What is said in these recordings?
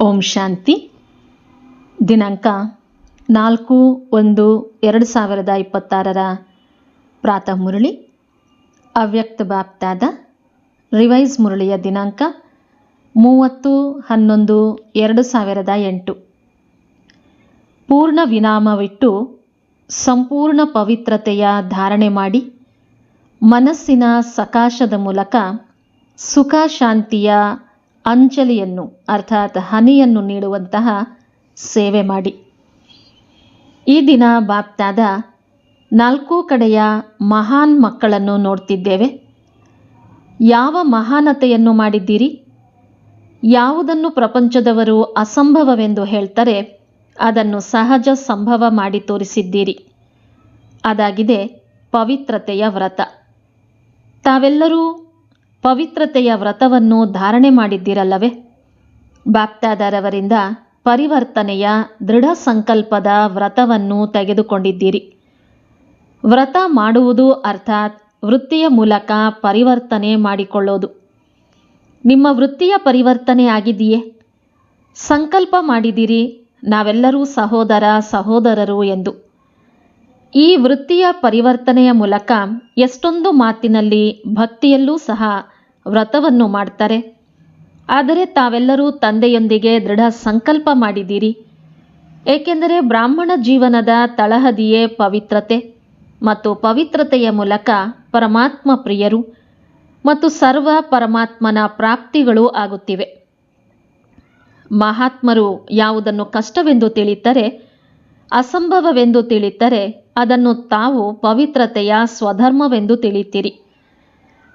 ಓಂ ಶಾಂತಿ. ದಿನಾಂಕ ನಾಲ್ಕು ಒಂದು ಎರಡು ಸಾವಿರದ ಇಪ್ಪತ್ತಾರರ ಪ್ರಾತಃ ಮುರಳಿ. ಅವ್ಯಕ್ತ ಬಾಪ್ತಾದ ರಿವೈಸ್ ಮುರಳಿಯ ದಿನಾಂಕ ಮೂವತ್ತು ಹನ್ನೊಂದು ಎರಡು ಸಾವಿರದ ಎಂಟು. ಪೂರ್ಣ ವಿನಾಮವಿಟ್ಟು ಸಂಪೂರ್ಣ ಪವಿತ್ರತೆಯ ಧಾರಣೆ ಮಾಡಿ ಮನಸ್ಸಿನ ಸಕಾಶದ ಮೂಲಕ ಸುಖ ಶಾಂತಿಯ ಅಂಜಲಿಯನ್ನು, ಅರ್ಥಾತ್ ಹನಿಯನ್ನು ನೀಡುವಂತಹ ಸೇವೆ ಮಾಡಿ. ಈ ದಿನ ಬಾಪ್ತಾದ ನಾಲ್ಕು ಕಡೆಯ ಮಹಾನ್ ಮಕ್ಕಳನ್ನು ನೋಡ್ತಿದ್ದೇವೆ. ಯಾವ ಮಹಾನತೆಯನ್ನು ಮಾಡಿದ್ದೀರಿ? ಯಾವುದನ್ನು ಪ್ರಪಂಚದವರು ಅಸಂಭವವೆಂದು ಹೇಳ್ತಾರೆ, ಅದನ್ನು ಸಹಜ ಸಂಭವ ಮಾಡಿ ತೋರಿಸಿದ್ದೀರಿ. ಅದಾಗಿದೆ ಪವಿತ್ರತೆಯ ವ್ರತ. ತಾವೆಲ್ಲರೂ ಪವಿತ್ರತೆಯ ವ್ರತವನ್ನು ಧಾರಣೆ ಮಾಡಿದ್ದೀರಲ್ಲವೇ? ಬಾಪ್ತಾದಾರವರಿಂದ ಪರಿವರ್ತನೆಯ ದೃಢ ಸಂಕಲ್ಪದ ವ್ರತವನ್ನು ತೆಗೆದುಕೊಂಡಿದ್ದೀರಿ. ವ್ರತ ಮಾಡುವುದು ಅರ್ಥಾತ್ ವೃತ್ತಿಯ ಮೂಲಕ ಪರಿವರ್ತನೆ ಮಾಡಿಕೊಳ್ಳೋದು. ನಿಮ್ಮ ವೃತ್ತಿಯ ಪರಿವರ್ತನೆ ಆಗಿದೆಯೇ? ಸಂಕಲ್ಪ ಮಾಡಿದಿರಿ ನಾವೆಲ್ಲರೂ ಸಹೋದರ ಸಹೋದರರು ಎಂದು. ಈ ವೃತ್ತಿಯ ಪರಿವರ್ತನೆಯ ಮೂಲಕ ಎಷ್ಟೊಂದು ಮಾತಿನಲ್ಲಿ ಭಕ್ತಿಯಲ್ಲೂ ಸಹ ವ್ರತವನ್ನು ಮಾಡ್ತಾರೆ. ಆದರೆ ತಾವೆಲ್ಲರೂ ತಂದೆಯೊಂದಿಗೆ ದೃಢ ಸಂಕಲ್ಪ ಮಾಡಿದ್ದೀರಿ. ಏಕೆಂದರೆ ಬ್ರಾಹ್ಮಣ ಜೀವನದ ತಳಹದಿಯೇ ಪವಿತ್ರತೆ ಮತ್ತು ಪವಿತ್ರತೆಯ ಮೂಲಕ ಪರಮಾತ್ಮ ಪ್ರಿಯರು ಮತ್ತು ಸರ್ವ ಪರಮಾತ್ಮನ ಪ್ರಾಪ್ತಿಗಳು ಆಗುತ್ತಿವೆ. ಮಹಾತ್ಮರು ಯಾವುದನ್ನು ಕಷ್ಟವೆಂದು ತಿಳಿತಾರೆ, ಅಸಂಭವವೆಂದು ತಿಳಿತರೆ ಅದನ್ನು ತಾವು ಪವಿತ್ರತೆಯ ಸ್ವಧರ್ಮವೆಂದು ತಿಳಿತೀರಿ.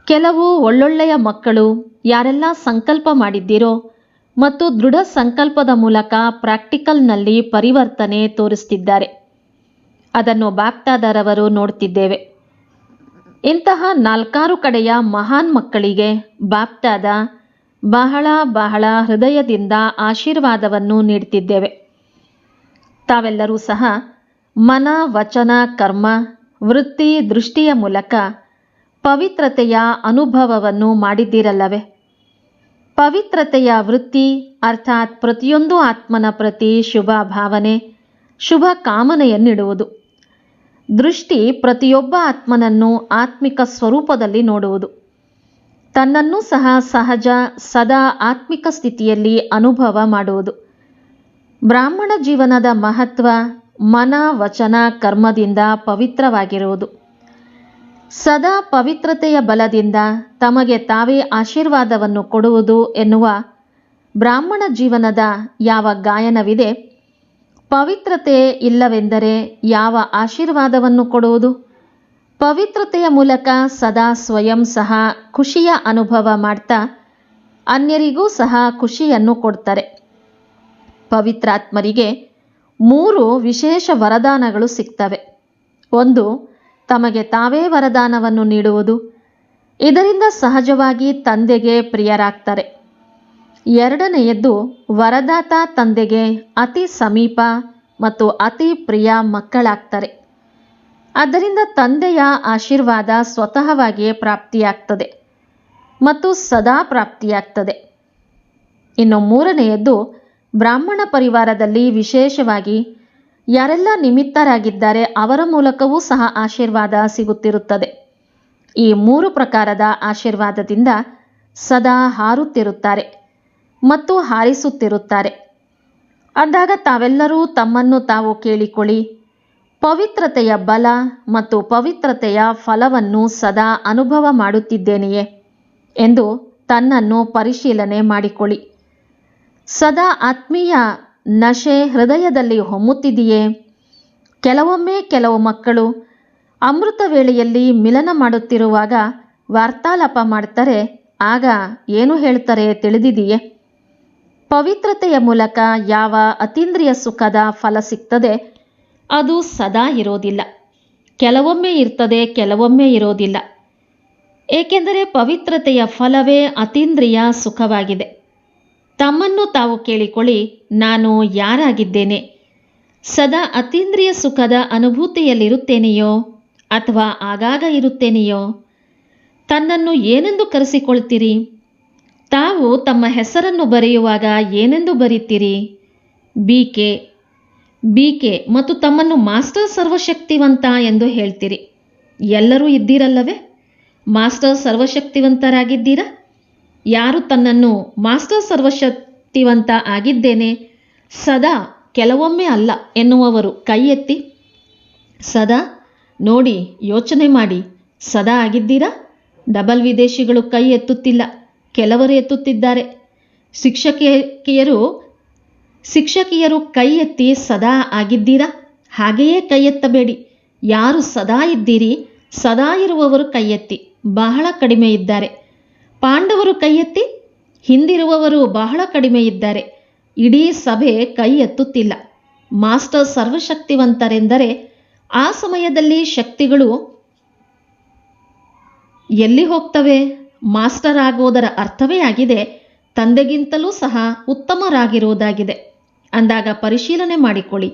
ಕೆಲವು ಒಳ್ಳೊಳ್ಳೆಯ ಮಕ್ಕಳು ಯಾರೆಲ್ಲ ಸಂಕಲ್ಪ ಮಾಡಿದ್ದೀರೋ ಮತ್ತು ದೃಢ ಸಂಕಲ್ಪದ ಮೂಲಕ ಪ್ರಾಕ್ಟಿಕಲ್ನಲ್ಲಿ ಪರಿವರ್ತನೆ ತೋರಿಸ್ತಿದ್ದಾರೆ. ಅದನ್ನು ಬಾಪ್ತಾದರವರು ನೋಡ್ತಿದ್ದೇವೆ. ಇಂತಹ ನಾಲ್ಕಾರು ಕಡೆಯ ಮಹಾನ್ ಮಕ್ಕಳಿಗೆ ಬಾಪ್ತಾದ ಬಹಳ ಬಹಳ ಹೃದಯದಿಂದ ಆಶೀರ್ವಾದವನ್ನು ನೀಡ್ತಿದ್ದೇವೆ. ತಾವೆಲ್ಲರೂ ಸಹ ಮನ, ವಚನ, ಕರ್ಮ, ವೃತ್ತಿ, ದೃಷ್ಟಿಯ ಮೂಲಕ ಪವಿತ್ರತೆಯ ಅನುಭವವನ್ನು ಮಾಡಿದ್ದೀರಲ್ಲವೇ? ಪವಿತ್ರತೆಯ ವೃತ್ತಿ ಅರ್ಥಾತ್ ಪ್ರತಿಯೊಂದು ಆತ್ಮನ ಪ್ರತಿ ಶುಭ ಭಾವನೆ, ಶುಭ ಕಾಮನೆಯನ್ನಿಡುವುದು. ದೃಷ್ಟಿ ಪ್ರತಿಯೊಬ್ಬ ಆತ್ಮನನ್ನು ಆತ್ಮಿಕ ಸ್ವರೂಪದಲ್ಲಿ ನೋಡುವುದು. ತನ್ನನ್ನು ಸಹ ಸಹಜ, ಸದಾ ಆತ್ಮಿಕ ಸ್ಥಿತಿಯಲ್ಲಿ ಅನುಭವ ಮಾಡುವುದು. ಬ್ರಾಹ್ಮಣ ಜೀವನದ ಮಹತ್ವ ಮನ ವಚನ ಕರ್ಮದಿಂದ ಪವಿತ್ರವಾಗಿರುವುದು. ಸದಾ ಪವಿತ್ರತೆಯ ಬಲದಿಂದ ತಮಗೆ ತಾವೇ ಆಶೀರ್ವಾದವನ್ನು ಕೊಡುವುದು ಎನ್ನುವ ಬ್ರಾಹ್ಮಣ ಜೀವನದ ಯಾವ ಗಾಯನವಿದೆ? ಪವಿತ್ರತೆ ಇಲ್ಲವೆಂದರೆ ಯಾವ ಆಶೀರ್ವಾದವನ್ನು ಕೊಡುವುದು? ಪವಿತ್ರತೆಯ ಮೂಲಕ ಸದಾ ಸ್ವಯಂ ಸಹ ಖುಷಿಯ ಅನುಭವ ಮಾಡ್ತಾ ಅನ್ಯರಿಗೂ ಸಹ ಖುಷಿಯನ್ನು ಕೊಡ್ತಾರೆ. ಪವಿತ್ರಾತ್ಮರಿಗೆ ಮೂರು ವಿಶೇಷ ವರದಾನಗಳು ಸಿಗ್ತವೆ. ಒಂದು, ತಮಗೆ ತಾವೇ ವರದಾನವನ್ನು ನೀಡುವುದು. ಇದರಿಂದ ಸಹಜವಾಗಿ ತಂದೆಗೆ ಪ್ರಿಯರಾಗ್ತಾರೆ. ಎರಡನೆಯದ್ದು, ವರದಾತ ತಂದೆಗೆ ಅತಿ ಸಮೀಪ ಮತ್ತು ಅತಿ ಪ್ರಿಯ ಮಕ್ಕಳಾಗ್ತಾರೆ. ಆದ್ದರಿಂದ ತಂದೆಯ ಆಶೀರ್ವಾದ ಸ್ವತಃವಾಗಿಯೇ ಪ್ರಾಪ್ತಿಯಾಗ್ತದೆ ಮತ್ತು ಸದಾ ಪ್ರಾಪ್ತಿಯಾಗ್ತದೆ. ಇನ್ನು ಮೂರನೆಯದ್ದು ಬ್ರಾಹ್ಮಣ ಪರಿವಾರದಲ್ಲಿ ವಿಶೇಷವಾಗಿ ಯಾರೆಲ್ಲ ನಿಮಿತ್ತರಾಗಿದ್ದಾರೆ ಅವರ ಮೂಲಕವೂ ಸಹ ಆಶೀರ್ವಾದ ಸಿಗುತ್ತಿರುತ್ತದೆ. ಈ ಮೂರು ಪ್ರಕಾರದ ಆಶೀರ್ವಾದದಿಂದ ಸದಾ ಹಾರುತ್ತಿರುತ್ತಾರೆ ಮತ್ತು ಹಾರಿಸುತ್ತಿರುತ್ತಾರೆ. ಅಂದಾಗ ತಾವೆಲ್ಲರೂ ತಮ್ಮನ್ನು ತಾವು ಕೇಳಿಕೊಳ್ಳಿ, ಪವಿತ್ರತೆಯ ಬಲ ಮತ್ತು ಪವಿತ್ರತೆಯ ಫಲವನ್ನು ಸದಾ ಅನುಭವ ಮಾಡುತ್ತಿದ್ದೇನೆಯೇ ಎಂದು ತನ್ನನ್ನು ಪರಿಶೀಲನೆ ಮಾಡಿಕೊಳ್ಳಿ. ಸದಾ ಆತ್ಮೀಯ ನಶೆ ಹೃದಯದಲ್ಲಿ ಹೊಮ್ಮುತ್ತಿದೆಯೇ ಕೆಲವೊಮ್ಮೆ ಕೆಲವು ಮಕ್ಕಳು ಅಮೃತ ವೇಳೆಯಲ್ಲಿ ಮಿಲನ ಮಾಡುತ್ತಿರುವಾಗ ವಾರ್ತಾಲಾಪ ಮಾಡ್ತಾರೆ, ಆಗ ಏನು ಹೇಳ್ತಾರೆ ತಿಳಿದಿದೆಯೇ? ಪವಿತ್ರತೆಯ ಮೂಲಕ ಯಾವ ಅತೀಂದ್ರಿಯ ಸುಖದ ಫಲ ಸಿಗ್ತದೆ, ಅದು ಸದಾ ಇರೋದಿಲ್ಲ. ಕೆಲವೊಮ್ಮೆ ಇರ್ತದೆ, ಕೆಲವೊಮ್ಮೆ ಇರೋದಿಲ್ಲ. ಏಕೆಂದರೆ ಪವಿತ್ರತೆಯ ಫಲವೇ ಅತೀಂದ್ರಿಯ ಸುಖವಾಗಿದೆ. ತಮ್ಮನ್ನು ತಾವು ಕೇಳಿಕೊಳ್ಳಿ, ನಾನು ಯಾರಾಗಿದ್ದೇನೆ? ಸದಾ ಅತೀಂದ್ರಿಯ ಸುಖದ ಅನುಭೂತಿಯಲ್ಲಿರುತ್ತೇನೆಯೋ ಅಥವಾ ಆಗಾಗ ಇರುತ್ತೇನೆಯೋ? ತನ್ನನ್ನು ಏನೆಂದು ಕರೆಸಿಕೊಳ್ತೀರಿ? ತಾವು ತಮ್ಮ ಹೆಸರನ್ನು ಬರೆಯುವಾಗ ಏನೆಂದು ಬರೀತೀರಿ? B K. ಬಿ ಕೆ ಮತ್ತು ತಮ್ಮನ್ನು ಮಾಸ್ಟರ್ ಸರ್ವಶಕ್ತಿವಂತ ಎಂದು ಹೇಳ್ತೀರಿ. ಎಲ್ಲರೂ ಇದ್ದೀರಲ್ಲವೇ? ಮಾಸ್ಟರ್ ಸರ್ವಶಕ್ತಿವಂತರಾಗಿದ್ದೀರಾ? ಯಾರು ತನ್ನನ್ನು ಮಾಸ್ಟರ್ ಸರ್ವಶಕ್ತಿವಂತ ಆಗಿದ್ದೇನೆ? ಸದಾ ಕೆಲವೊಮ್ಮೆ ಅಲ್ಲ ಎನ್ನುವವರು ಕೈ ಎತ್ತಿ ಸದಾ ನೋಡಿ, ಯೋಚನೆ ಮಾಡಿ. ಸದಾ ಆಗಿದ್ದೀರಾ? ಡಬಲ್ ವಿದೇಶಿಗಳು ಕೈ ಎತ್ತುತ್ತಿಲ್ಲ ಕೆಲವರು ಎತ್ತುತ್ತಿದ್ದಾರೆ. ಶಿಕ್ಷಕಿಯರು ಶಿಕ್ಷಕಿಯರು ಕೈ ಎತ್ತಿ ಸದಾ ಆಗಿದ್ದೀರಾ? ಹಾಗೆಯೇ ಕೈ ಎತ್ತಬೇಡಿ ಯಾರು ಸದಾ ಇದ್ದೀರಿ, ಸದಾ ಇರುವವರು ಕೈ ಎತ್ತಿ ಬಹಳ ಕಡಿಮೆ ಇದ್ದಾರೆ. ಪಾಂಡವರು ಕೈಯೆತ್ತಿ ಹಿಂದಿರುವವರು ಬಹಳ ಕಡಿಮೆ ಇದ್ದಾರೆ ಇಡೀ ಸಭೆ ಕೈ ಎತ್ತುತ್ತಿಲ್ಲ ಮಾಸ್ಟರ್ ಸರ್ವಶಕ್ತಿವಂತರೆಂದರೆ ಆ ಸಮಯದಲ್ಲಿ ಶಕ್ತಿಗಳು ಎಲ್ಲಿ ಹೋಗ್ತವೆ? ಮಾಸ್ಟರ್ ಆಗುವುದರ ಅರ್ಥವೇ ಆಗಿದೆ. ತಂದೆಗಿಂತಲೂ ಸಹ ಉತ್ತಮರಾಗಿರುವುದಾಗಿದೆ. ಅಂದಾಗ ಪರಿಶೀಲನೆ ಮಾಡಿಕೊಳ್ಳಿ.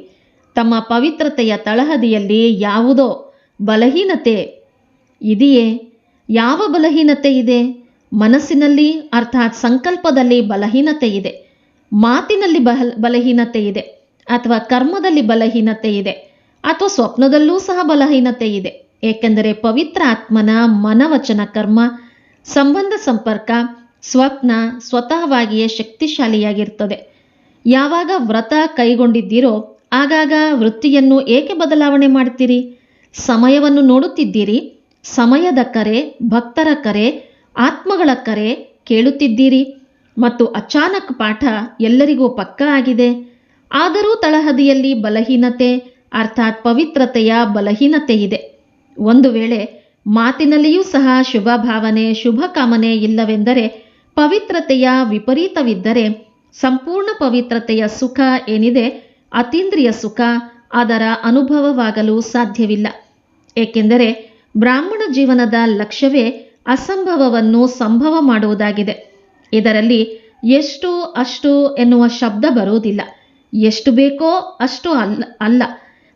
ತಮ್ಮ ಪವಿತ್ರತೆಯ ತಳಹದಿಯಲ್ಲಿ ಯಾವುದೋ ಬಲಹೀನತೆ ಇದೆಯೇ? ಯಾವ ಬಲಹೀನತೆ ಇದೆ? ಮನಸ್ಸಿನಲ್ಲಿ ಅರ್ಥಾತ್ ಸಂಕಲ್ಪದಲ್ಲಿ ಬಲಹೀನತೆ ಇದೆ. ಮಾತಿನಲ್ಲಿ ಬಲ ಬಲಹೀನತೆ ಇದೆ. ಅಥವಾ ಕರ್ಮದಲ್ಲಿ ಬಲಹೀನತೆ ಇದೆ. ಅಥವಾ ಸ್ವಪ್ನದಲ್ಲೂ ಸಹ ಬಲಹೀನತೆ ಇದೆ. ಏಕೆಂದರೆ ಪವಿತ್ರ ಆತ್ಮನ ಮನವಚನ ಕರ್ಮ, ಸಂಬಂಧ ಸಂಪರ್ಕ, ಸ್ವಪ್ನ ಸ್ವತಃವಾಗಿಯೇ ಶಕ್ತಿಶಾಲಿಯಾಗಿರ್ತದೆ. ಯಾವಾಗ ವ್ರತ ಕೈಗೊಂಡಿದ್ದೀರೋ, ಆಗಾಗ ವೃತ್ತಿಯನ್ನು ಏಕೆ ಬದಲಾವಣೆ ಮಾಡ್ತೀರಿ? ಸಮಯವನ್ನು ನೋಡುತ್ತಿದ್ದೀರಿ? ಸಮಯದ ಕರೆ, ಭಕ್ತರ ಕರೆ ಆತ್ಮಗಳ ಕರೆ ಕೇಳುತ್ತಿದ್ದೀರಿ ಮತ್ತು ಅಚಾನಕ್ ಪಾಠ ಎಲ್ಲರಿಗೂ ಪಕ್ಕ ಆಗಿದೆ. ಆದರೂ ತಳಹದಿಯಲ್ಲಿ ಬಲಹೀನತೆ, ಅರ್ಥಾತ್ ಪವಿತ್ರತೆಯ ಬಲಹೀನತೆ ಇದೆ ಒಂದು ವೇಳೆ ಮಾತಿನಲ್ಲಿಯೂ ಸಹ ಶುಭ ಭಾವನೆ ಶುಭ ಕಾಮನೆ ಇಲ್ಲವೆಂದರೆ ಪವಿತ್ರತೆಯ ವಿಪರೀತವಿದ್ದರೆ, ಸಂಪೂರ್ಣ ಪವಿತ್ರತೆಯ ಸುಖ ಏನಿದೆ, ಅತೀಂದ್ರಿಯ ಸುಖ ಅದರ ಅನುಭವವಾಗಲು ಸಾಧ್ಯವಿಲ್ಲ. ಏಕೆಂದರೆ ಬ್ರಾಹ್ಮಣ ಜೀವನದ ಲಕ್ಷ್ಯವೇ ಅಸಂಭವವನ್ನು ಸಂಭವ ಮಾಡುವುದಾಗಿದೆ. ಇದರಲ್ಲಿ ಎಷ್ಟು ಅಷ್ಟು ಎನ್ನುವ ಶಬ್ದ ಬರುವುದಿಲ್ಲ. ಎಷ್ಟು ಬೇಕೋ ಅಷ್ಟು ಅಲ್ಲ ಅಲ್ಲ.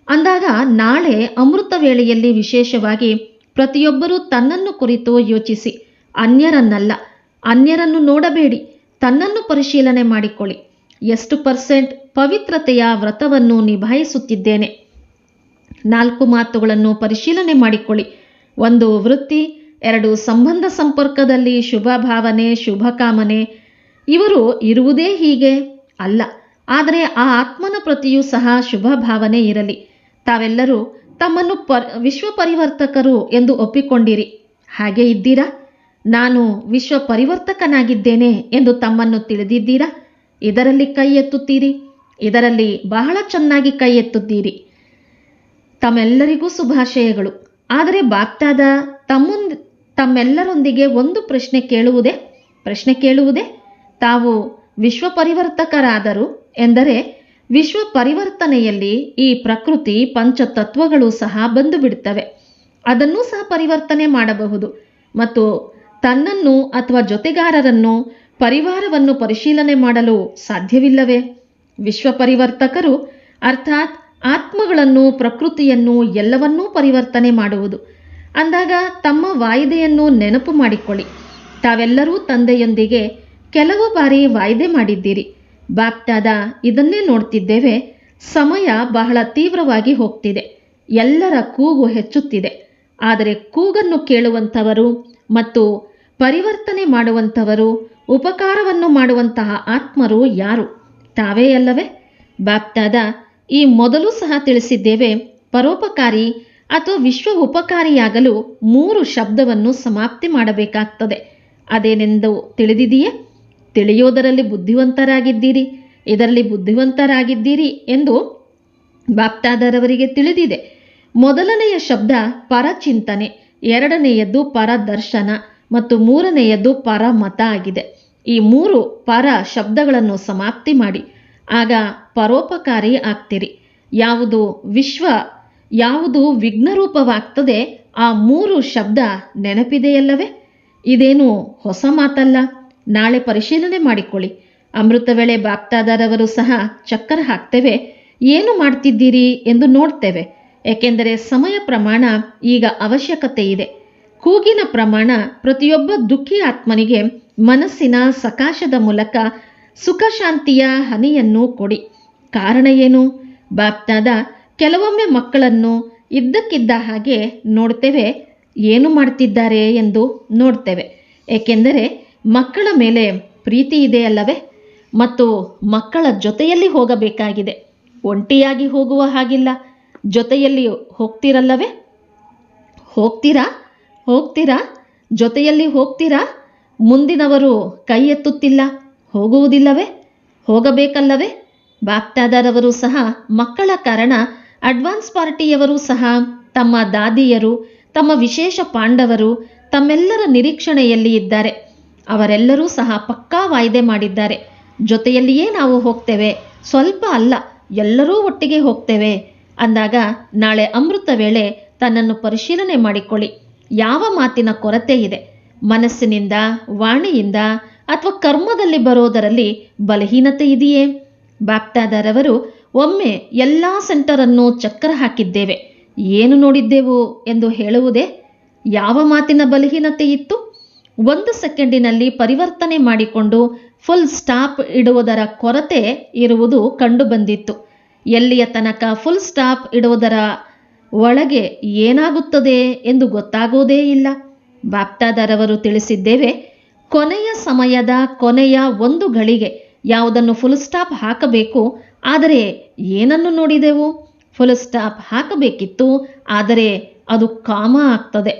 ಅಂದಾಗ ನಾಳೆ ಅಮೃತ ವೇಳೆಯಲ್ಲಿ ವಿಶೇಷವಾಗಿ ಪ್ರತಿಯೊಬ್ಬರೂ ತನ್ನನ್ನು ಕುರಿತು ಯೋಚಿಸಿ, ಅನ್ಯರನ್ನಲ್ಲ, ಅನ್ಯರನ್ನು ನೋಡಬೇಡಿ, ತನ್ನನ್ನು ಪರಿಶೀಲನೆ ಮಾಡಿಕೊಳ್ಳಿ. ಎಷ್ಟು ಪರ್ಸೆಂಟ್ ಪವಿತ್ರತೆಯ ವ್ರತವನ್ನು ನಿಭಾಯಿಸುತ್ತಿದ್ದೇನೆ. ನಾಲ್ಕು ಮಾತುಗಳನ್ನು ಪರಿಶೀಲನೆ ಮಾಡಿಕೊಳ್ಳಿ. ಒಂದು ವೃತ್ತಿ ಎರಡು ಸಂಬಂಧ ಸಂಪರ್ಕದಲ್ಲಿ ಶುಭ ಭಾವನೆ, ಶುಭ ಕಾಮನೆ, ಇವರು ಇರುವುದೇ ಹೀಗೆ ಅಲ್ಲ. ಆದರೆ ಆ ಆತ್ಮನ ಪ್ರತಿಯೂ ಸಹ ಶುಭ ಭಾವನೆ ಇರಲಿ. ತಾವೆಲ್ಲರೂ ತಮ್ಮನ್ನು ಪರ್ ವಿಶ್ವ ಪರಿವರ್ತಕರು ಎಂದು ಒಪ್ಪಿಕೊಂಡಿರಿ. ಹಾಗೆ ಇದ್ದೀರಾ? ನಾನು ವಿಶ್ವ ಪರಿವರ್ತಕನಾಗಿದ್ದೇನೆ ಎಂದು ತಮ್ಮನ್ನು ತಿಳಿದಿದ್ದೀರಾ? ಇದರಲ್ಲಿ ಕೈ ಎತ್ತುತ್ತೀರಿ. ಇದರಲ್ಲಿ ಬಹಳ ಚೆನ್ನಾಗಿ ಕೈ ಎತ್ತುತ್ತೀರಿ. ತಮ್ಮೆಲ್ಲರಿಗೂ ಶುಭಾಶಯಗಳು. ಆದರೆ ಬಾಪ್ತಾದ ತಮ್ಮೊಂದ್ ತಮ್ಮೆಲ್ಲರೊಂದಿಗೆ ಒಂದು ಪ್ರಶ್ನೆ ಕೇಳುವುದೇ? ಪ್ರಶ್ನೆ ಕೇಳುವುದೇ? ತಾವು ವಿಶ್ವ ಪರಿವರ್ತಕರಾದರು ಎಂದರೆ ವಿಶ್ವ ಪರಿವರ್ತನೆಯಲ್ಲಿ ಈ ಪ್ರಕೃತಿ ಪಂಚತತ್ವಗಳು ಸಹ ಬಂದು ಬಿಡುತ್ತವೆ ಅದನ್ನೂ ಸಹ ಪರಿವರ್ತನೆ ಮಾಡಬಹುದು. ಮತ್ತು ತನ್ನನ್ನು ಅಥವಾ ಜೊತೆಗಾರರನ್ನು ಪರಿವಾರವನ್ನು ಪರಿಶೀಲನೆ ಮಾಡಲು ಸಾಧ್ಯವಿಲ್ಲವೇ? ವಿಶ್ವ ಪರಿವರ್ತಕರು ಅರ್ಥಾತ್ ಆತ್ಮಗಳನ್ನು ಪ್ರಕೃತಿಯನ್ನು ಎಲ್ಲವನ್ನೂ ಪರಿವರ್ತನೆ ಮಾಡುವುದು. ಅಂದಾಗ ತಮ್ಮ ವಾಯ್ದೆಯನ್ನು ನೆನಪು ಮಾಡಿಕೊಳ್ಳಿ. ತಾವೆಲ್ಲರೂ ತಂದೆಯೊಂದಿಗೆ ಕೆಲವು ಬಾರಿ ವಾಯ್ದೆ ಮಾಡಿದ್ದೀರಿ. ಬಾಪ್ಟಾದ ಇದನ್ನೇ ನೋಡ್ತಿದ್ದೇವೆ. ಸಮಯ ಬಹಳ ತೀವ್ರವಾಗಿ ಹೋಗ್ತಿದೆ. ಎಲ್ಲರ ಕೂಗು ಹೆಚ್ಚುತ್ತಿದೆ. ಆದರೆ ಕೂಗನ್ನು ಕೇಳುವಂಥವರು ಮತ್ತು ಪರಿವರ್ತನೆ ಮಾಡುವಂಥವರು, ಉಪಕಾರವನ್ನು ಮಾಡುವಂತಹ ಆತ್ಮರು ಯಾರು? ತಾವೇ ಅಲ್ಲವೇ? ಬಾಪ್ತಾದ, ಈ ಮೊದಲು ಸಹ ತಿಳಿಸಿದ್ದೇವೆ, ಪರೋಪಕಾರಿ ಅಥವಾ ವಿಶ್ವ ಉಪಕಾರಿಯಾಗಲು ಮೂರು ಶಬ್ದವನ್ನು ಸಮಾಪ್ತಿ ಮಾಡಬೇಕಾಗ್ತದೆ. ಅದೇನೆಂದು ತಿಳಿದಿದೆಯೇ? ತಿಳಿಯೋದರಲ್ಲಿ ಬುದ್ಧಿವಂತರಾಗಿದ್ದೀರಿ, ಇದರಲ್ಲಿ ಬುದ್ಧಿವಂತರಾಗಿದ್ದೀರಿ ಎಂದು ಬಾಪ್ತಾದರವರಿಗೆ ತಿಳಿದಿದೆ. ಮೊದಲನೆಯ ಶಬ್ದ ಪರಚಿಂತನೆ ಎರಡನೆಯದ್ದು ಪರದರ್ಶನ ಮತ್ತು ಮೂರನೆಯದ್ದು ಪರಮತ ಆಗಿದೆ. ಈ ಮೂರು ಪರ ಶಬ್ದಗಳನ್ನು ಸಮಾಪ್ತಿ ಮಾಡಿ, ಆಗ ಪರೋಪಕಾರಿ ಆಗ್ತೀರಿ. ಯಾವುದು? ವಿಶ್ವ ಯಾವುದು ವಿಘ್ನರೂಪವಾಗ್ತದೆ, ಆ ಮೂರು ಶಬ್ದ ನೆನಪಿದೆಯಲ್ಲವೇ? ಇದೇನು ಹೊಸ ಮಾತಲ್ಲ. ನಾಳೆ ಪರಿಶೀಲನೆ ಮಾಡಿಕೊಳ್ಳಿ. ಅಮೃತ ವೇಳೆ ಬಾಪ್ತಾದರವರು ಸಹ ಚಕ್ಕರ ಹಾಕ್ತೇವೆ. ಏನು ಮಾಡ್ತಿದ್ದೀರಿ ಎಂದು ನೋಡ್ತೇವೆ. ಏಕೆಂದರೆ ಸಮಯ ಪ್ರಮಾಣ ಈಗ ಅವಶ್ಯಕತೆ ಇದೆ. ಕೂಗಿನ ಪ್ರಮಾಣ ಪ್ರತಿಯೊಬ್ಬ ದುಃಖಿ ಆತ್ಮನಿಗೆ ಮನಸ್ಸಿನ ಸಕಾಶದ ಮೂಲಕ ಸುಖ ಶಾಂತಿಯ ಹನಿಯನ್ನು ಕೊಡಿ. ಕಾರಣ ಏನು? ಬಾಪ್ತಾದ ಕೆಲವೊಮ್ಮೆ ಮಕ್ಕಳನ್ನು ಇದ್ದಕ್ಕಿದ್ದ ಹಾಗೆ ನೋಡ್ತೇವೆ, ಏನು ಮಾಡ್ತಿದ್ದಾರೆ ಎಂದು ನೋಡ್ತೇವೆ. ಏಕೆಂದರೆ ಮಕ್ಕಳ ಮೇಲೆ ಪ್ರೀತಿ ಇದೆಯಲ್ಲವೇ ಮತ್ತು ಮಕ್ಕಳ ಜೊತೆಯಲ್ಲಿ ಹೋಗಬೇಕಾಗಿದೆ. ಒಂಟಿಯಾಗಿ ಹೋಗುವ ಹಾಗಿಲ್ಲ. ಜೊತೆಯಲ್ಲಿ ಹೋಗ್ತಿರಲ್ಲವೇ? ಹೋಗ್ತೀರಾ? ಹೋಗ್ತೀರಾ? ಜೊತೆಯಲ್ಲಿ ಹೋಗ್ತೀರಾ? ಮುಂದಿನವರು ಕೈ ಎತ್ತುತ್ತಿಲ್ಲ. ಹೋಗುವುದಿಲ್ಲವೇ? ಹೋಗಬೇಕಲ್ಲವೇ? ಬಾಪ್ತಾದರವರು ಸಹ ಮಕ್ಕಳ ಕಾರಣ ಅಡ್ವಾನ್ಸ್ ಪಾರ್ಟಿಯವರು ಸಹ ತಮ್ಮ ದಾದಿಯರು, ತಮ್ಮ ವಿಶೇಷ ಪಾಂಡವರು ತಮ್ಮೆಲ್ಲರ ನಿರೀಕ್ಷಣೆಯಲ್ಲಿ ಇದ್ದಾರೆ. ಅವರೆಲ್ಲರೂ ಸಹ ಪಕ್ಕಾ ವಾಯ್ದೆ ಮಾಡಿದ್ದಾರೆ. ಜೊತೆಯಲ್ಲಿಯೇ ನಾವು ಹೋಗ್ತೇವೆ. ಸ್ವಲ್ಪ ಅಲ್ಲ, ಎಲ್ಲರೂ ಒಟ್ಟಿಗೆ ಹೋಗ್ತೇವೆ. ಅಂದಾಗ ನಾಳೆ ಅಮೃತ ವೇಳೆ ತನ್ನನ್ನು ಪರಿಶೀಲನೆ ಮಾಡಿಕೊಳ್ಳಿ. ಯಾವ ಮಾತಿನ ಕೊರತೆ ಇದೆ? ಮನಸ್ಸಿನಿಂದ, ವಾಣಿಯಿಂದ ಅಥವಾ ಕರ್ಮದಲ್ಲಿ ಬರೋದರಲ್ಲಿ ಬಲಹೀನತೆ ಇದೆಯೇ? ಬಾಪ್ತಾದರವರು ಒಮ್ಮೆ ಎಲ್ಲ ಸೆಂಟರನ್ನು ಚಕ್ರ ಹಾಕಿದ್ದೇವೆ. ಏನು ನೋಡಿದ್ದೆವು ಎಂದು ಹೇಳುವುದೇ ಯಾವ ಮಾತಿನ ಬಲಹೀನತೆ ಇತ್ತು? ಒಂದು ಸೆಕೆಂಡಿನಲ್ಲಿ ಪರಿವರ್ತನೆ ಮಾಡಿಕೊಂಡು ಫುಲ್ ಸ್ಟಾಪ್ ಇಡುವುದರ ಕೊರತೆ ಇರುವುದು ಕಂಡುಬಂದಿತ್ತು. ಎಲ್ಲಿಯ ತನಕ ಫುಲ್ ಸ್ಟಾಪ್ ಇಡುವುದರ ಒಳಗೆ ಏನಾಗುತ್ತದೆ ಎಂದು ಗೊತ್ತಾಗುವುದೇ ಇಲ್ಲ. ಬಾಪ್ತಾದರವರು ತಿಳಿಸಿದ್ದೇವೆ, ಕೊನೆಯ ಸಮಯದ ಕೊನೆಯ ಒಂದು ಗಳಿಗೆ ಯಾವುದನ್ನು ಫುಲ್ ಸ್ಟಾಪ್ ಹಾಕಬೇಕು ಆದರೆ ಏನನ್ನು ನೋಡಿದೆವು? ಫುಲ್ ಸ್ಟಾಪ್ ಹಾಕಬೇಕಿತ್ತು, ಆದರೆ ಅದು ಕಾಮ ಆಗ್ತದೆ.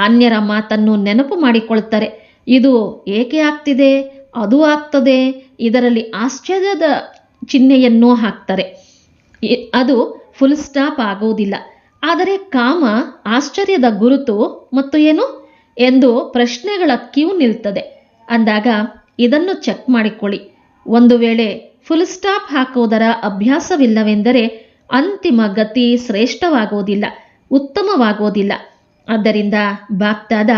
ಅನ್ಯರ ಮಾತನ್ನು ನೆನಪು ಮಾಡಿಕೊಳ್ತಾರೆ. ಇದು ಏಕೆ ಆಗ್ತಿದೆ? ಅದು ಆಗ್ತದೆ. ಇದರಲ್ಲಿ ಆಶ್ಚರ್ಯದ ಚಿಹ್ನೆಯನ್ನು ಹಾಕ್ತಾರೆ. ಅದು ಫುಲ್ ಸ್ಟಾಪ್ ಆಗುವುದಿಲ್ಲ ಆದರೆ ಕಾಮ ಆಶ್ಚರ್ಯದ ಗುರುತು ಮತ್ತು ಏನು? ಎಂದು ಪ್ರಶ್ನೆಗಳ ಕ್ಯೂ ನಿಲ್ತದೆ. ಅಂದಾಗ ಇದನ್ನು ಚೆಕ್ ಮಾಡಿಕೊಳ್ಳಿ. ಒಂದು ವೇಳೆ ಫುಲ್ ಸ್ಟಾಪ್ ಹಾಕುವುದರ ಅಭ್ಯಾಸವಿಲ್ಲವೆಂದರೆ ಅಂತಿಮ ಗತಿ ಶ್ರೇಷ್ಠವಾಗುವುದಿಲ್ಲ, ಉತ್ತಮವಾಗುವುದಿಲ್ಲ. ಆದ್ದರಿಂದ ಬಾಗ್ದಾದ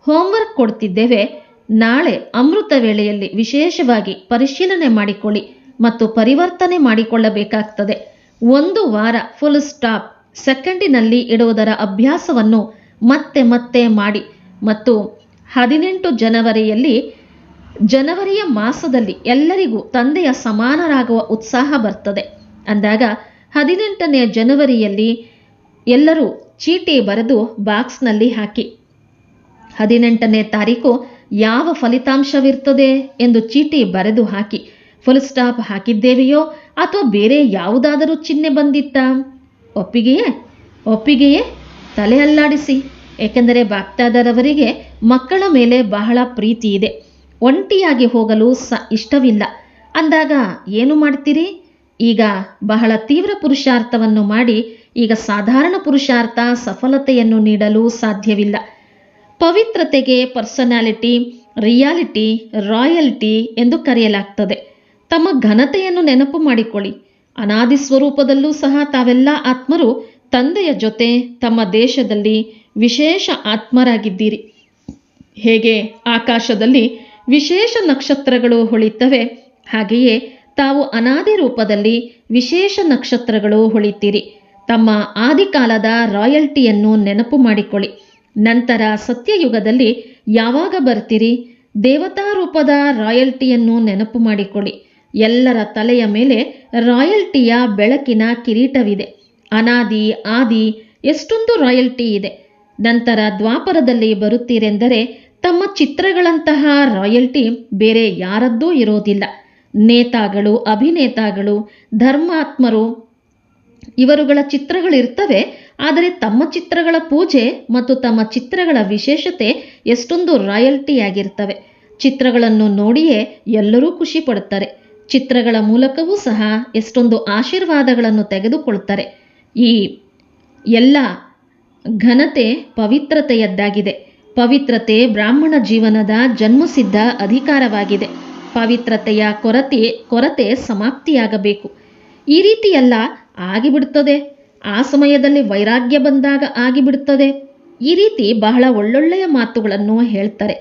ಹೋಮ್ವರ್ಕ್ ಕೊಡ್ತಿದ್ದೇವೆ. ನಾಳೆ ಅಮೃತ ವೇಳೆಯಲ್ಲಿ ವಿಶೇಷವಾಗಿ ಪರಿಶೀಲನೆ ಮಾಡಿಕೊಳ್ಳಿ ಮತ್ತು ಪರಿವರ್ತನೆ ಮಾಡಿಕೊಳ್ಳಬೇಕಾಗ್ತದೆ. ಒಂದು ವಾರ ಫುಲ್ ಸ್ಟಾಪ್ ಸೆಕೆಂಡಿನಲ್ಲಿ ಇಡುವುದರ ಅಭ್ಯಾಸವನ್ನು ಮತ್ತೆ ಮತ್ತೆ ಮಾಡಿ ಮತ್ತು ಹದಿನೆಂಟು ಜನವರಿಯಲ್ಲಿ ಜನವರಿಯ ಮಾಸದಲ್ಲಿ ಎಲ್ಲರಿಗೂ ತಂದೆಯ ಸಮಾನರಾಗುವ ಉತ್ಸಾಹ ಬರ್ತದೆ. ಅಂದಾಗ ಹದಿನೆಂಟನೆಯ ಜನವರಿಯಲ್ಲಿ ಎಲ್ಲರೂ ಚೀಟಿ ಬರೆದು ಬಾಕ್ಸ್ನಲ್ಲಿ ಹಾಕಿ. ಹದಿನೆಂಟನೇ ತಾರೀಕು ಯಾವ ಫಲಿತಾಂಶವಿರ್ತದೆ ಎಂದು ಚೀಟಿ ಬರೆದು ಹಾಕಿ. ಫುಲ್ ಸ್ಟಾಪ್ ಹಾಕಿದ್ದೇವೆಯೋ ಅಥವಾ ಬೇರೆ ಯಾವುದಾದರೂ ಚಿಹ್ನೆ ಬಂದಿತ್ತಾ? ಒಪ್ಪಿಗೆಯೇ? ಒಪ್ಪಿಗೆಯೇ? ತಲೆ ಅಲ್ಲಾಡಿಸಿ. ಏಕೆಂದರೆ ಬಾಕ್ತಾದರವರಿಗೆ ಮಕ್ಕಳ ಮೇಲೆ ಬಹಳ ಪ್ರೀತಿ ಇದೆ. ಒಂಟಿಯಾಗಿ ಹೋಗಲು ಸ ಇಷ್ಟವಿಲ್ಲ. ಅಂದಾಗ ಏನು ಮಾಡ್ತೀರಿ? ಈಗ ಬಹಳ ತೀವ್ರ ಪುರುಷಾರ್ಥವನ್ನು ಮಾಡಿ ಈಗ ಸಾಧಾರಣ ಪುರುಷಾರ್ಥ ಸಫಲತೆಯನ್ನು ನೀಡಲು ಸಾಧ್ಯವಿಲ್ಲ. ಪವಿತ್ರತೆಗೆ ಪರ್ಸನಾಲಿಟಿ, ರಿಯಾಲಿಟಿ, ರಾಯಲ್ಟಿ ಎಂದು ಕರೆಯಲಾಗ್ತದೆ. ತಮ್ಮ ಘನತೆಯನ್ನು ನೆನಪು ಮಾಡಿಕೊಳ್ಳಿ. ಅನಾದಿ ಸ್ವರೂಪದಲ್ಲೂ ಸಹ ತಾವೆಲ್ಲ ಆತ್ಮರು. ತಂದೆಯ ಜೊತೆ ತಮ್ಮ ದೇಶದಲ್ಲಿ ವಿಶೇಷ ಆತ್ಮರಾಗಿದ್ದೀರಿ. ಹೇಗೆ? ಆಕಾಶದಲ್ಲಿ ವಿಶೇಷ ನಕ್ಷತ್ರಗಳು ಹೊಳಿತವೆ. ಹಾಗೆಯೇ ತಾವು ಅನಾದಿ ರೂಪದಲ್ಲಿ ವಿಶೇಷ ನಕ್ಷತ್ರಗಳು ಹೊಳಿತೀರಿ. ತಮ್ಮ ಆದಿಕಾಲದ ರಾಯಲ್ಟಿಯನ್ನು ನೆನಪು ಮಾಡಿಕೊಳ್ಳಿ. ನಂತರ ಸತ್ಯಯುಗದಲ್ಲಿ ಯಾವಾಗ ಬರ್ತೀರಿ? ದೇವತಾ ರೂಪದ ರಾಯಲ್ಟಿಯನ್ನು ನೆನಪು ಮಾಡಿಕೊಳ್ಳಿ. ಎಲ್ಲರ ತಲೆಯ ಮೇಲೆ ರಾಯಲ್ಟಿಯ ಬೆಳಕಿನ ಕಿರೀಟವಿದೆ. ಅನಾದಿ, ಆದಿ, ಎಷ್ಟೊಂದು ರಾಯಲ್ಟಿ ಇದೆ. ನಂತರ ದ್ವಾಪರದಲ್ಲಿ ಬರುತ್ತೀರೆಂದರೆ ತಮ್ಮ ಚಿತ್ರಗಳಂತಹ ರಾಯಲ್ಟಿ ಬೇರೆ ಯಾರದ್ದೂ ಇರೋದಿಲ್ಲ. ನೇತಾಗಳು, ಅಭಿನೇತಾಗಳು, ಧರ್ಮಾತ್ಮರು ಇವರುಗಳ ಚಿತ್ರಗಳಿರ್ತವೆ, ಆದರೆ ತಮ್ಮ ಚಿತ್ರಗಳ ಪೂಜೆ ಮತ್ತು ತಮ್ಮ ಚಿತ್ರಗಳ ವಿಶೇಷತೆ ಎಷ್ಟೊಂದು ರಾಯಲ್ಟಿಯಾಗಿರ್ತವೆ. ಚಿತ್ರಗಳನ್ನು ನೋಡಿಯೇ ಎಲ್ಲರೂ ಖುಷಿ ಪಡುತ್ತಾರೆ. ಚಿತ್ರಗಳ ಮೂಲಕವೂ ಸಹ ಎಷ್ಟೊಂದು ಆಶೀರ್ವಾದಗಳನ್ನು ತೆಗೆದುಕೊಳ್ತಾರೆ. ಈ ಎಲ್ಲ ಘನತೆ ಪವಿತ್ರತೆಯದ್ದಾಗಿದೆ. ಪವಿತ್ರತೆ ಬ್ರಾಹ್ಮಣ ಜೀವನದ ಜನ್ಮಸಿದ್ಧ ಅಧಿಕಾರವಾಗಿದೆ. ಪವಿತ್ರತೆಯ ಕೊರತೆ ಕೊರತೆ ಸಮಾಪ್ತಿಯಾಗಬೇಕು. ಈ ರೀತಿಯೆಲ್ಲ ಆಗಿಬಿಡುತ್ತದೆ. ಆ ಸಮಯದಲ್ಲಿ ವೈರಾಗ್ಯ ಬಂದಾಗ ಆಗಿಬಿಡುತ್ತದೆ. ಈ ರೀತಿ ಬಹಳ ಒಳ್ಳೊಳ್ಳೆಯ ಮಾತುಗಳನ್ನು ಹೇಳ್ತಾರೆ.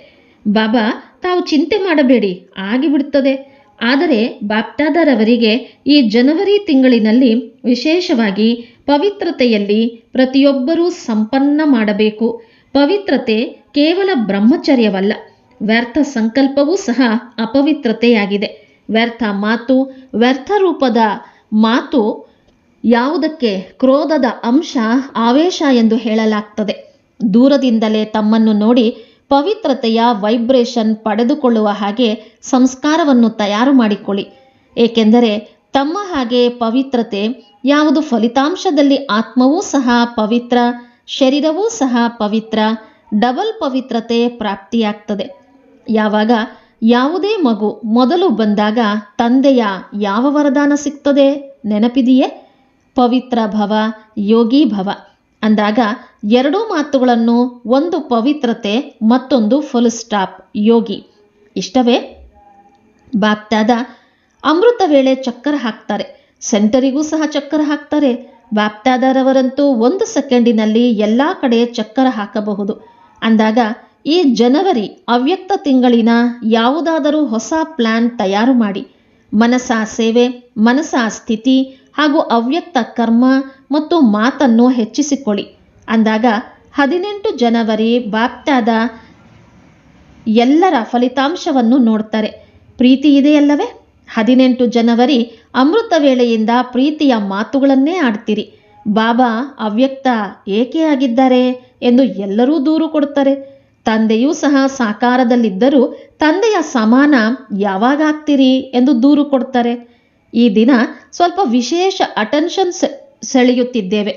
ಬಾಬಾ, ತಾವು ಚಿಂತೆ ಮಾಡಬೇಡಿ, ಆಗಿಬಿಡುತ್ತದೆ. ಆದರೆ ಬಾಪ್ಟಾದರವರಿಗೆ ಈ ಜನವರಿ ತಿಂಗಳಿನಲ್ಲಿ ವಿಶೇಷವಾಗಿ ಪವಿತ್ರತೆಯಲ್ಲಿ ಪ್ರತಿಯೊಬ್ಬರೂ ಸಂಪನ್ನ ಮಾಡಬೇಕು. ಪವಿತ್ರತೆ ಕೇವಲ ಬ್ರಹ್ಮಚರ್ಯವಲ್ಲ, ವ್ಯರ್ಥ ಸಂಕಲ್ಪವೂ ಸಹ ಅಪವಿತ್ರತೆಯಾಗಿದೆ. ವ್ಯರ್ಥ ಮಾತು, ವ್ಯರ್ಥ ರೂಪದ ಮಾತು ಯಾವುದಕ್ಕೆ ಕ್ರೋಧದ ಅಂಶ, ಆವೇಶ ಎಂದು ಹೇಳಲಾಗ್ತದೆ. ದೂರದಿಂದಲೇ ತಮ್ಮನ್ನು ನೋಡಿ ಪವಿತ್ರತೆಯ ವೈಬ್ರೇಷನ್ ಪಡೆದುಕೊಳ್ಳುವ ಹಾಗೆ ಸಂಸ್ಕಾರವನ್ನು ತಯಾರು ಮಾಡಿಕೊಳ್ಳಿ. ಏಕೆಂದರೆ ತಮ್ಮ ಹಾಗೆ ಪವಿತ್ರತೆ ಯಾವುದು ಫಲಿತಾಂಶದಲ್ಲಿ ಆತ್ಮವೂ ಸಹ ಪವಿತ್ರ, ಶರೀರವೂ ಸಹ ಪವಿತ್ರ ಡಬಲ್ ಪವಿತ್ರತೆ ಪ್ರಾಪ್ತಿಯಾಗ್ತದೆ. ಯಾವಾಗ ಯಾವುದೇ ಮಗು ಮೊದಲು ಬಂದಾಗ ತಂದೆಯ ಯಾವ ವರದಾನ ಸಿಗ್ತದೆ ನೆನಪಿದೆಯೇ? ಪವಿತ್ರ ಭವ, ಯೋಗಿ ಭವ. ಅಂದಾಗ ಎರಡೂ ಮಾತುಗಳನ್ನು ಒಂದು ಪವಿತ್ರತೆ, ಮತ್ತೊಂದು ಫುಲ್ ಸ್ಟಾಪ್ ಯೋಗಿ. ಇಷ್ಟವೇ? ಬಾಪ್ತಾದ ಅಮೃತ ವೇಳೆ ಚಕ್ಕರ್ ಹಾಕ್ತಾರೆ. ಸೆಂಟರಿಗೂ ಸಹ ಚಕ್ಕರ್ ಹಾಕ್ತಾರೆ. ಬಾಪ್ತಾದರವರಂತೂ ಒಂದು ಸೆಕೆಂಡಿನಲ್ಲಿ ಎಲ್ಲ ಕಡೆ ಚಕ್ಕರ ಹಾಕಬಹುದು. ಅಂದಾಗ ಈ ಜನವರಿ ಅವ್ಯಕ್ತ ತಿಂಗಳಿನ ಯಾವುದಾದರೂ ಹೊಸ ಪ್ಲಾನ್ ತಯಾರು ಮಾಡಿ ಮನಸ ಸೇವೆ ಮನಸ ಸ್ಥಿತಿ ಹಾಗೂ ಅವ್ಯಕ್ತ ಕರ್ಮ ಮತ್ತು ಮಾತನ್ನು ಹೆಚ್ಚಿಸಿಕೊಳ್ಳಿ. ಅಂದಾಗ ಹದಿನೆಂಟು ಜನವರಿ ಬಾಪ್ತಾದ ಎಲ್ಲರ ಫಲಿತಾಂಶವನ್ನು ನೋಡ್ತಾರೆ. ಪ್ರೀತಿ ಇದೆಯಲ್ಲವೇ ಹದಿನೆಂಟು ಜನವರಿ ಅಮೃತ ವೇಳೆಯಿಂದ ಪ್ರೀತಿಯ ಮಾತುಗಳನ್ನೇ ಆಡ್ತೀರಿ. ಬಾಬಾ ಅವ್ಯಕ್ತ ಏಕೆ ಆಗಿದ್ದಾರೆ? ಎಂದು ಎಲ್ಲರೂ ದೂರು ಕೊಡ್ತಾರೆ ತಂದೆಯೂ ಸಹ ಸಾಕಾರದಲ್ಲಿದ್ದರೂ ತಂದೆಯ ಸಮಾನ ಯಾವಾಗ ಆಗ್ತೀರಿ ಎಂದು ದೂರು ಕೊಡ್ತಾರೆ ಈ ದಿನ ಸ್ವಲ್ಪ ವಿಶೇಷ ಅಟೆನ್ಷನ್ ಸೆಳೆಯುತ್ತಿದ್ದೇವೆ.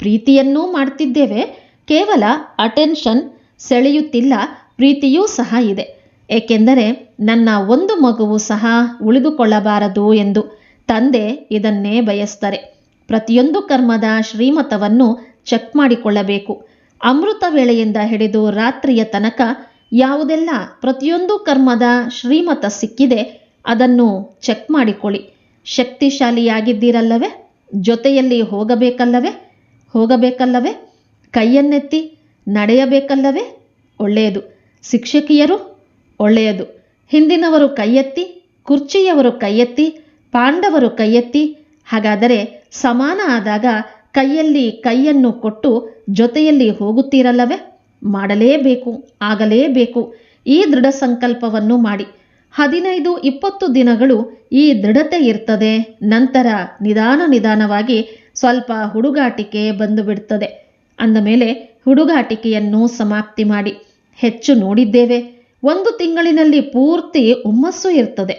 ಪ್ರೀತಿಯನ್ನೂ ಮಾಡ್ತಿದ್ದೇವೆ. ಕೇವಲ ಅಟೆನ್ಷನ್ ಸೆಳೆಯುತ್ತಿಲ್ಲ, ಪ್ರೀತಿಯೂ ಸಹ ಇದೆ. ಏಕೆಂದರೆ ನನ್ನ ಒಂದು ಮಗುವು ಸಹ ಉಳಿದುಕೊಳ್ಳಬಾರದು ಎಂದು ತಂದೆ ಇದನ್ನೇ ಬಯಸ್ತಾರೆ. ಪ್ರತಿಯೊಂದು ಕರ್ಮದ ಶ್ರೀಮತವನ್ನು ಚೆಕ್ ಮಾಡಿಕೊಳ್ಳಬೇಕು. ಅಮೃತ ವೇಳೆಯಿಂದ ಹಿಡಿದು ರಾತ್ರಿಯ ತನಕ ಯಾವುದೆಲ್ಲ ಪ್ರತಿಯೊಂದು ಕರ್ಮದ ಶ್ರೀಮತ ಸಿಕ್ಕಿದೆ ಅದನ್ನು ಚೆಕ್ ಮಾಡಿಕೊಳ್ಳಿ. ಶಕ್ತಿಶಾಲಿಯಾಗಿದ್ದೀರಲ್ಲವೇ? ಜೊತೆಯಲ್ಲಿ ಹೋಗಬೇಕಲ್ಲವೇ? ಹೋಗಬೇಕಲ್ಲವೇ? ಕೈಯನ್ನೆತ್ತಿ ನಡೆಯಬೇಕಲ್ಲವೇ? ಒಳ್ಳೆಯದು. ಶಿಕ್ಷಕಿಯರು, ಒಳ್ಳೆಯದು. ಹಿಂದಿನವರು ಕೈಯೆತ್ತಿ, ಕುರ್ಚಿಯವರು ಕೈಯೆತ್ತಿ, ಪಾಂಡವರು ಕೈಯೆತ್ತಿ, ಹಾಗಾದರೆ ಸಮಾನ ಆದಾಗ ಕೈಯಲ್ಲಿ ಕೈಯನ್ನು ಕೊಟ್ಟು ಜೊತೆಯಲ್ಲಿ ಹೋಗುತ್ತೀರಲ್ಲವೇ? ಮಾಡಲೇಬೇಕು, ಆಗಲೇಬೇಕು. ಈ ದೃಢ ಸಂಕಲ್ಪವನ್ನು ಮಾಡಿ. ಹದಿನೈದು, ಇಪ್ಪತ್ತು ದಿನಗಳು ಈ ದೃಢತೆ ಇರ್ತದೆ. ನಂತರ ನಿಧಾನ ನಿಧಾನವಾಗಿ ಸ್ವಲ್ಪ ಹುಡುಗಾಟಿಕೆ ಬಂದು ಬಿಡ್ತದೆ ಅಂದಮೇಲೆ ಹುಡುಗಾಟಿಕೆಯನ್ನು ಸಮಾಪ್ತಿ ಮಾಡಿ. ಹೆಚ್ಚು ನೋಡಿದ್ದೇವೆ. ಒಂದು ತಿಂಗಳಿನಲ್ಲಿ ಪೂರ್ತಿ ಹುಮ್ಮಸ್ಸು ಇರ್ತದೆ.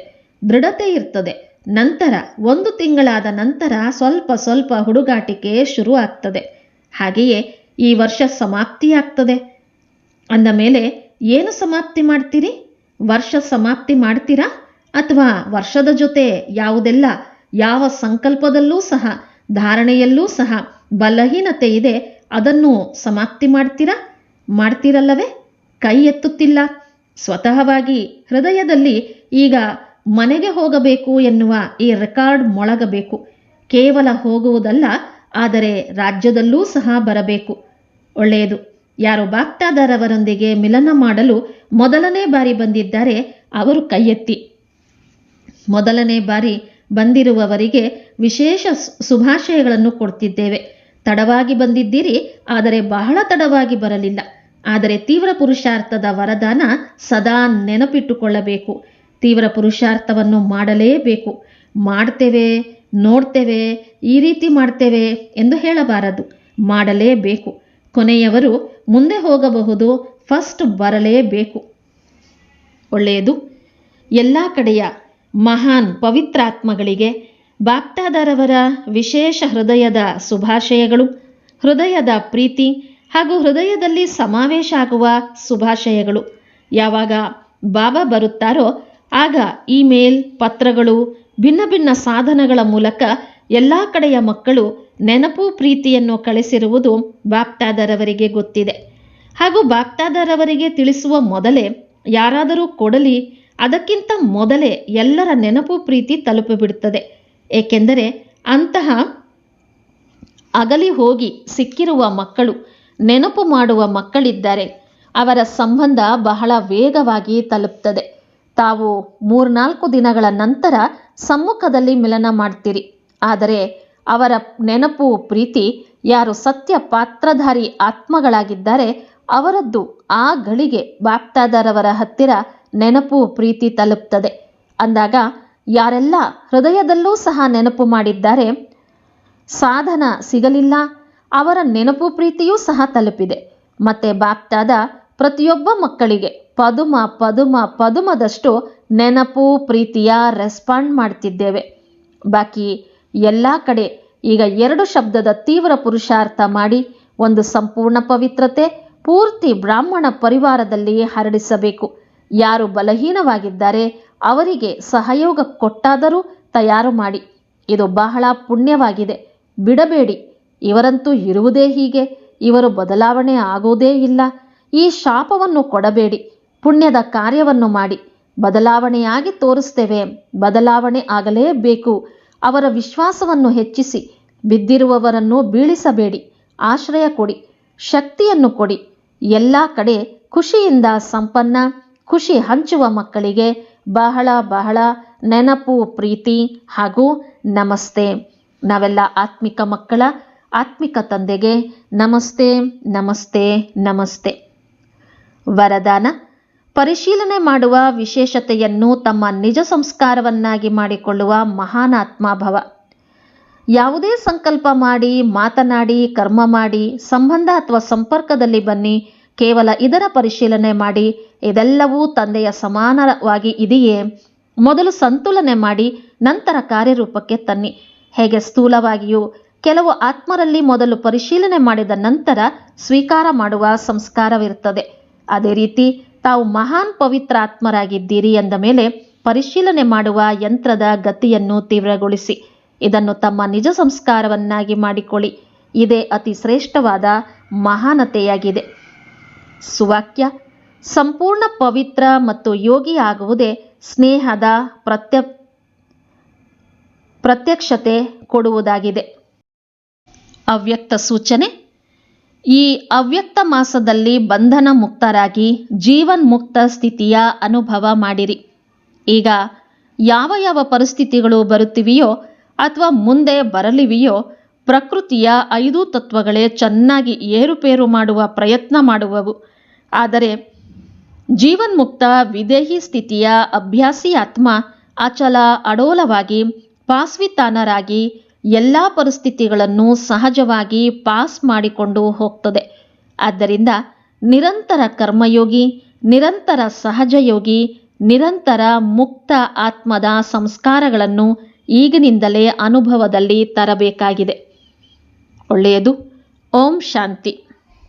ದೃಢತೆ ಇರ್ತದೆ. ನಂತರ, ಒಂದು ತಿಂಗಳಾದ ನಂತರ ಸ್ವಲ್ಪ ಸ್ವಲ್ಪ ಹುಡುಗಾಟಿಕೆ ಶುರು ಆಗ್ತದೆ ಹಾಗೆಯೇ ಈ ವರ್ಷ ಸಮಾಪ್ತಿಯಾಗ್ತದೆ. ಅಂದ ಮೇಲೆ, ಏನು ಸಮಾಪ್ತಿ ಮಾಡ್ತೀರಿ? ವರ್ಷ ಸಮಾಪ್ತಿ ಮಾಡ್ತೀರಾ? ಅಥವಾ ವರ್ಷದ ಜೊತೆ ಯಾವುದೆಲ್ಲ, ಯಾವ ಸಂಕಲ್ಪದಲ್ಲೂ ಸಹ, ಧಾರಣೆಯಲ್ಲೂ ಸಹ ಬಲಹೀನತೆ ಇದೆ, ಅದನ್ನು ಸಮಾಪ್ತಿ ಮಾಡ್ತೀರಾ? ಮಾಡ್ತೀರಲ್ಲವೇ? ಕೈ ಎತ್ತುತ್ತಿಲ್ಲ. ಸ್ವತಃವಾಗಿ ಹೃದಯದಲ್ಲಿ ಈಗ ಮನೆಗೆ ಹೋಗಬೇಕು ಎನ್ನುವ ಈ ರೆಕಾರ್ಡ್ ಮೊಳಗಬೇಕು. ಕೇವಲ ಹೋಗುವುದಲ್ಲ, ಆದರೆ ರಾಜ್ಯದಲ್ಲೂ ಸಹ ಬರಬೇಕು. ಒಳ್ಳೆಯದು. ಯಾರು ಬಾಕ್ಟಾದಾರವರೊಂದಿಗೆ ಮಿಲನ ಮಾಡಲು ಮೊದಲನೇ ಬಾರಿ ಬಂದಿದ್ದಾರೆ, ಅವರು ಕೈಯೆತ್ತಿ. ಮೊದಲನೇ ಬಾರಿ ಬಂದಿರುವವರಿಗೆ ವಿಶೇಷ ಶುಭಾಶಯಗಳನ್ನು ಕೊಡ್ತಿದ್ದೇವೆ. ತಡವಾಗಿ ಬಂದಿದ್ದೀರಿ, ಆದರೆ ಬಹಳ ತಡವಾಗಿ ಬರಲಿಲ್ಲ. ಆದರೆ ತೀವ್ರ ಪುರುಷಾರ್ಥದ ವರದಾನ ಸದಾ ನೆನಪಿಟ್ಟುಕೊಳ್ಳಬೇಕು. ತೀವ್ರ ಪುರುಷಾರ್ಥವನ್ನು ಮಾಡಲೇಬೇಕು. ಮಾಡ್ತೇವೆ, ನೋಡ್ತೇವೆ, ಈ ರೀತಿ ಮಾಡ್ತೇವೆ ಎಂದು ಹೇಳಬಾರದು. ಮಾಡಲೇಬೇಕು. ಕೊನೆಯವರು ಮುಂದೆ ಹೋಗಬಹುದು, ಫಸ್ಟ್ ಬರಲೇಬೇಕು. ಒಳ್ಳೆಯದು. ಎಲ್ಲ ಕಡೆಯ ಮಹಾನ್ ಪವಿತ್ರಾತ್ಮಗಳಿಗೆ ಬಾಪ್ತಾದರವರ ವಿಶೇಷ ಹೃದಯದ ಶುಭಾಶಯಗಳು, ಹೃದಯದ ಪ್ರೀತಿ ಹಾಗೂ ಹೃದಯದಲ್ಲಿ ಸಮಾವೇಶ ಆಗುವ ಶುಭಾಶಯಗಳು. ಯಾವಾಗ ಬಾಬಾ ಬರುತ್ತಾರೋ ಆಗ ಇಮೇಲ್, ಪತ್ರಗಳು, ಭಿನ್ನ ಭಿನ್ನ ಸಾಧನಗಳ ಮೂಲಕ ಎಲ್ಲ ಕಡೆಯ ಮಕ್ಕಳು ನೆನಪು ಪ್ರೀತಿಯನ್ನು ಕಳಿಸಿರುವುದು ಬಾಪ್ತಾದರವರಿಗೆ ಗೊತ್ತಿದೆ. ಹಾಗೂ ಬಾಪ್ತಾದರವರಿಗೆ ತಿಳಿಸುವ ಮೊದಲೇ ಯಾರಾದರೂ ಕೊಡಲಿ, ಅದಕ್ಕಿಂತ ಮೊದಲೇ ಎಲ್ಲರ ನೆನಪು ಪ್ರೀತಿ ತಲುಪಿಬಿಡುತ್ತದೆ. ಏಕೆಂದರೆ ಅಂತಹ ಅಗಲಿ ಹೋಗಿ ಸಿಕ್ಕಿರುವ ಮಕ್ಕಳು, ನೆನಪು ಮಾಡುವ ಮಕ್ಕಳಿದ್ದಾರೆ ಅವರ ಸಂಬಂಧ ಬಹಳ ವೇಗವಾಗಿ ತಲುಪ್ತದೆ. ತಾವು ಮೂರ್ನಾಲ್ಕು ದಿನಗಳ ನಂತರ ಸಮ್ಮುಖದಲ್ಲಿ ಮಿಲನ ಮಾಡ್ತೀರಿ. ಆದರೆ ಅವರ ನೆನಪು ಪ್ರೀತಿ, ಯಾರು ಸತ್ಯ ಪಾತ್ರಧಾರಿ ಆತ್ಮಗಳಾಗಿದ್ದಾರೆ ಅವರದ್ದು ಆ ಗಳಿಗೆ ಬಾಪ್ತಾದರವರ ಹತ್ತಿರ ನೆನಪು ಪ್ರೀತಿ ತಲುಪ್ತದೆ. ಅಂದಾಗ ಯಾರೆಲ್ಲ ಹೃದಯದಲ್ಲೂ ಸಹ ನೆನಪು ಮಾಡಿದ್ದಾರೆ, ಸಾಧನ ಸಿಗಲಿಲ್ಲ, ಅವರ ನೆನಪು ಪ್ರೀತಿಯೂ ಸಹ ತಲುಪಿದೆ. ಮತ್ತೆ ಬಾಪ್ತಾದ ಪ್ರತಿಯೊಬ್ಬ ಮಕ್ಕಳಿಗೆ ಪದುಮ ಪದುಮ, ಪದುಮದಷ್ಟು ನೆನಪು, ಪ್ರೀತಿಯ ರೆಸ್ಪಾಂಡ್ ಮಾಡ್ತಿದ್ದೇವೆ. ಬಾಕಿ ಎಲ್ಲ ಕಡೆ ಈಗ ಎರಡು ಶಬ್ದದ ತೀವ್ರ ಪುರುಷಾರ್ಥ ಮಾಡಿ ಒಂದು ಸಂಪೂರ್ಣ ಪವಿತ್ರತೆ, ಪೂರ್ತಿ ಬ್ರಾಹ್ಮಣ ಪರಿವಾರದಲ್ಲಿ ಹರಡಿಸಬೇಕು. ಯಾರು ಬಲಹೀನವಾಗಿದ್ದಾರೆ ಅವರಿಗೆ ಸಹಯೋಗ ಕೊಟ್ಟಾದರೂ ತಯಾರು ಮಾಡಿ. ಇದು ಬಹಳ ಪುಣ್ಯವಾಗಿದೆ. ಬಿಡಬೇಡಿ, ಇವರಂತೂ ಇರುವುದೇ ಹೀಗೆ, ಇವರು ಬದಲಾವಣೆ ಆಗುವುದೇ ಇಲ್ಲ. ಈ ಶಾಪವನ್ನು ಕೊಡಬೇಡಿ, ಪುಣ್ಯದ ಕಾರ್ಯವನ್ನು ಮಾಡಿ. ಬದಲಾವಣೆಯಾಗಿ ತೋರಿಸ್ತೇವೆ, ಬದಲಾವಣೆ ಆಗಲೇಬೇಕು. ಅವರ ವಿಶ್ವಾಸವನ್ನು ಹೆಚ್ಚಿಸಿ, ಬಿದ್ದಿರುವವರನ್ನು ಬೀಳಿಸಬೇಡಿ, ಆಶ್ರಯ ಕೊಡಿ, ಶಕ್ತಿಯನ್ನು ಕೊಡಿ. ಎಲ್ಲ ಕಡೆ ಖುಷಿಯಿಂದ ಸಂಪನ್ನ, ಖುಷಿ ಹಂಚುವ ಮಕ್ಕಳಿಗೆ ಬಹಳ ಬಹಳ ನೆನಪು, ಪ್ರೀತಿ ಹಾಗೂ ನಮಸ್ತೆ. ನಾವೆಲ್ಲ ಆತ್ಮಿಕ ಮಕ್ಕಳ, ಆತ್ಮಿಕ ತಂದೆಗೆ ನಮಸ್ತೆ ನಮಸ್ತೆ ನಮಸ್ತೆ. ವರದಾನ. ಪರಿಶೀಲನೆ ಮಾಡುವ ವಿಶೇಷತೆಯನ್ನು ತಮ್ಮ ನಿಜ ಸಂಸ್ಕಾರವನ್ನಾಗಿ ಮಾಡಿಕೊಳ್ಳುವ ಮಹಾನ್ ಆತ್ಮಾಭವ. ಯಾವುದೇ ಸಂಕಲ್ಪ ಮಾಡಿ, ಮಾತನಾಡಿ, ಕರ್ಮ ಮಾಡಿ, ಸಂಬಂಧ ಅಥವಾ ಸಂಪರ್ಕದಲ್ಲಿ ಬನ್ನಿ, ಕೇವಲ ಇದರ ಪರಿಶೀಲನೆ ಮಾಡಿ, ಇದೆಲ್ಲವೂ ತಂದೆಯ ಸಮಾನವಾಗಿ ಇದೆಯೇ? ಮೊದಲು ಸಂತುಲನೆ ಮಾಡಿ, ನಂತರ ಕಾರ್ಯರೂಪಕ್ಕೆ ತನ್ನಿ. ಹೇಗೆ ಸ್ಥೂಲವಾಗಿಯೂ, ಕೆಲವು ಆತ್ಮರಲ್ಲಿ ಮೊದಲು ಪರಿಶೀಲನೆ ಮಾಡಿದ ನಂತರ ಸ್ವೀಕಾರ ಮಾಡುವ ಸಂಸ್ಕಾರವಿರುತ್ತದೆ. ಅದೇ ರೀತಿ ತಾವು ಮಹಾನ್ ಪವಿತ್ರಾತ್ಮರಾಗಿದ್ದೀರಿ ಎಂದ ಮೇಲೆ ಪರಿಶೀಲನೆ ಮಾಡುವ ಯಂತ್ರದ ಗತಿಯನ್ನು ತೀವ್ರಗೊಳಿಸಿ. ಇದನ್ನು ತಮ್ಮ ನಿಜ ಸಂಸ್ಕಾರವನ್ನಾಗಿ ಮಾಡಿಕೊಳ್ಳಿ. ಇದೇ ಅತಿ ಶ್ರೇಷ್ಠವಾದ ಮಹಾನತೆಯಾಗಿದೆ. ಸುವಾಕ್ಯ, ಸಂಪೂರ್ಣ ಪವಿತ್ರ ಮತ್ತು ಯೋಗಿ ಆಗುವುದೇ ಸ್ನೇಹದ ಪ್ರತ್ಯ, ಪ್ರತ್ಯಕ್ಷತೆ ಕೊಡುವುದಾಗಿದೆ. ಅವ್ಯಕ್ತ ಸೂಚನೆ ಈ ಅವ್ಯಕ್ತ ಮಾಸದಲ್ಲಿ ಬಂಧನ ಮುಕ್ತರಾಗಿ ಜೀವನ್ ಮುಕ್ತ ಸ್ಥಿತಿಯ ಅನುಭವ ಮಾಡಿರಿ. ಈಗ ಯಾವ ಯಾವ ಪರಿಸ್ಥಿತಿಗಳು ಬರುತ್ತಿವೆಯೋ ಅಥವಾ ಮುಂದೆ ಬರಲಿವೆಯೋ ಪ್ರಕೃತಿಯ ಐದು ತತ್ವಗಳೇ ಚೆನ್ನಾಗಿ ಏರುಪೇರು ಮಾಡುವ ಪ್ರಯತ್ನ ಮಾಡುವವು. ಆದರೆ ಜೀವನ್ಮುಕ್ತ ವಿದೇಹಿ ಸ್ಥಿತಿಯ ಅಭ್ಯಾಸಿ ಆತ್ಮ ಅಚಲ ಅಡೋಲವಾಗಿ ಪಾಸ್ವಿತಾನರಾಗಿ ಎಲ್ಲ ಪರಿಸ್ಥಿತಿಗಳನ್ನು ಸಹಜವಾಗಿ ಪಾಸ್ ಮಾಡಿಕೊಂಡು ಹೋಗ್ತದೆ. ಆದ್ದರಿಂದ ನಿರಂತರ ಕರ್ಮಯೋಗಿ, ನಿರಂತರ ಸಹಜಯೋಗಿ, ನಿರಂತರ ಮುಕ್ತ ಆತ್ಮದ ಸಂಸ್ಕಾರಗಳನ್ನು ಈಗಿನಿಂದಲೇ ಅನುಭವದಲ್ಲಿ ತರಬೇಕಾಗಿದೆ. ಒಳ್ಳೆಯದು. ಓಂ ಶಾಂತಿ.